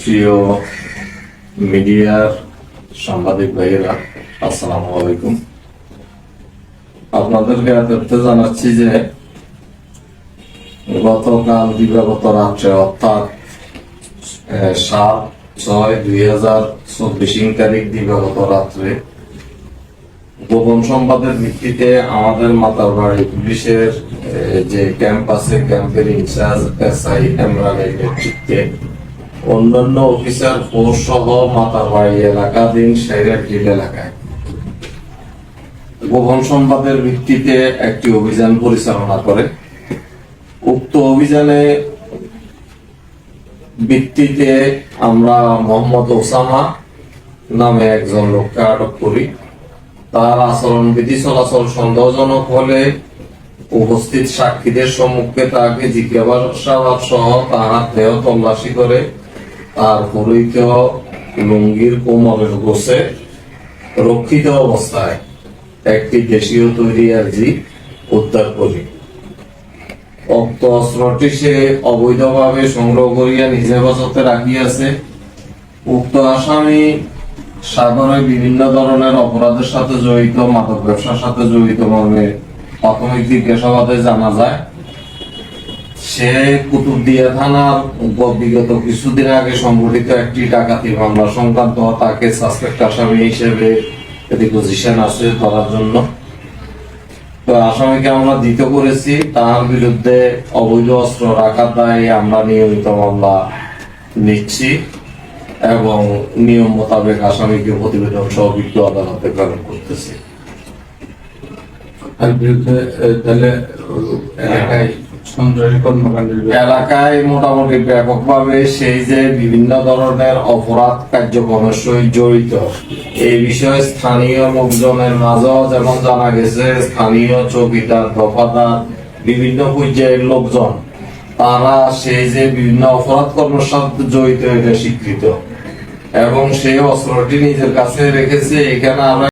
প্রিয় মিডিয়ার সাংবাদিক ভাইয়েরা, আসসালামু আলাইকুম। আপনাদেরকে এতটা জানাচ্ছি যে গতকাল দিবাগত রাত্রে, অর্থাৎ সাত ছয় দুই হাজার চব্বিশ তারিখ দিবাগত রাত্রে, গোপন সংবাদের ভিত্তিতে আমাদের মাতারবাড়ি পুলিশের যে ক্যাম্প আছে, ক্যাম্পের ইনচার্জ এস আই এমরানের নেতৃত্বে অন্যান্য অফিসার ফোর্স সহ মাতারবাড়ি এলাকাধীন সাইরাটিল এলাকায়। গোপন সংবাদের ভিত্তিতে একটি অভিযান পরিচালনা করে। উক্ত অভিযানে ভিত্তিতে আমরা মোহাম্মদ ওসামা নামে একজন লোককে আটক করি। তার আচরণ বিধি চলাচল সন্দেহজনক হলে উপস্থিত সাক্ষীদের সম্মুখে তাকে জিজ্ঞাসাবাদ সহ তাহার দেহ তল্লাশি করে তার পরিহিত লুঙ্গির কোমরের গোছে রক্ষিত অবস্থায় একটি দেশীয় তৈরি আর্জি উদ্ধার করি। উক্ত অস্ত্রটি সে অবৈধভাবে সংগ্রহ করিয়া নিজে হেফাজতে রাখিয়াছে। উক্ত আসামি সাগরে বিভিন্ন ধরনের অপরাধের সাথে জড়িত, মাদক ব্যবসার সাথে জড়িত মর্মে প্রাথমিক জিজ্ঞাসাবাদে জানা যায় সে কুতুবদিয়া থানার বিগত কিছুদিন আগে সংঘটিত একটি ডাকাতি মামলা সংক্রান্ত তাকে সাসপেক্ট আসামি হিসেবে রিপোজিশন আছে ধরার জন্য। তো আসামিকে আমরা দিত করেছি। তার বিরুদ্ধে অবৈধ অস্ত্র রাখার দায়ে আমরা নিয়মিত মামলা নিচ্ছি এবং নিয়ম মোতাবেক আসামিকে প্রতিবেদন সহ বিজ্ঞ আদালতে প্রেরণ করতেছি। তার বিরুদ্ধে তাহলে, এলাকায় এলাকায় মোটামুটি ব্যাপকভাবে সেই যে বিভিন্ন ধরনের অপরাধ কার্যক্রমের সহিত জড়িত। এই বিষয়ে স্থানীয় লোকজনের মাঝেও যেমন জানা গেছে, স্থানীয় চৌকিদার, দফাদার, বিভিন্ন পর্যায়ের লোকজন, তারা সেই যে বিভিন্ন অপরাধ কর্মের সাথে জড়িত, এটা স্বীকৃত। এবং সেই অস্ত্রটি নিজের কাছে রেখেছে, এখানে আমরা